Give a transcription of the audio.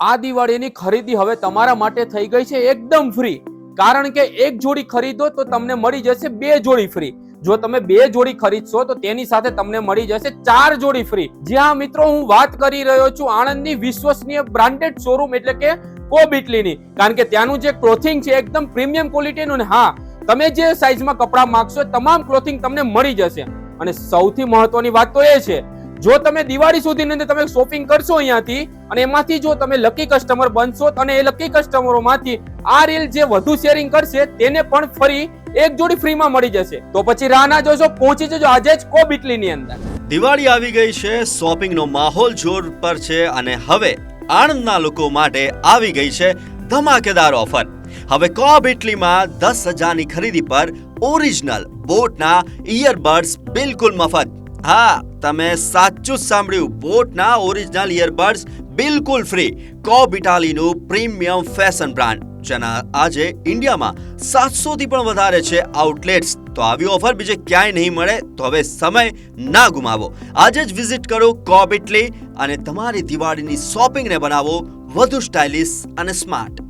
આ દિવાળીની ખરીદી હવે તમારા માટે થઈ ગઈ છે એકદમ ફ્રી કારણ કે એક જોડી ખરીદો તો તમને મળી જશે બે જોડી ફ્રી જો તમે બે જોડી ખરીદશો તો તેની સાથે તમને મળી જશે ચાર જોડી ફ્રી જ્યાં મિત્રો હું વાત કરી રહ્યો છું આણંદની વિશ્વસનીય બ્રાન્ડેડ શોરૂમ એટલે કે કોબિટલીની. કારણ કે ત્યાંનું જે ક્લોથિંગ છે એકદમ પ્રીમિયમ ક્વોલિટીનું હા, તમે જે સાઇઝમાં કપડાં માગશો તમામ ક્લોથિંગ તમને મળી જશે. અને સૌથી મહત્વની વાત તો એ છે જો તમે દિવાળી સુધીની તમે શોપિંગ કરશો અહીંયાથી, અને એમાંથી જો તમે લકી કસ્ટમર બનશો અને એ લકી કસ્ટમરોમાંથી આ રીલ જે વધુ શેરિંગ કરશે તેને પણ ફરી એક જોડી ફ્રીમાં મળી જશે. તો પછી રાહ ના જોશો, પહોંચી જજો આજે જ કોબિટલીની અંદર. દિવાળી આવી ગઈ છે શોપિંગનો માહોલ જોર પર છે અને હવે આણંદના લોકો માટે આવી ગઈ છે ધમાકેદાર ઓફર. હવે કોબ ઇટલીમાં દસ હજારની ખરીદી પર ઓરિજિનલ બોટના ઇયરબડ્સ બિલકુલ મફત. હા, તમે સાચું સાંભળ્યું. બોટના ઓરિજિનલ ઇયરબડ્સ બિલકુલ ફ્રી કોબ ઇટાલીનું પ્રીમિયમ ફેશન બ્રાન્ડ જેના આજે ઇન્ડિયામાં સાતસોથી પણ વધારે છે આઉટલેટ્સ તો આવી ઓફર બીજે ક્યાંય નહીં મળે, તો હવે સમય ના ગુમાવો. આજે જ વિઝિટ કરો કોબ ઇટલી અને તમારી દિવાળીની શોપિંગને બનાવો વધુ સ્ટાઇલિશ અને સ્માર્ટ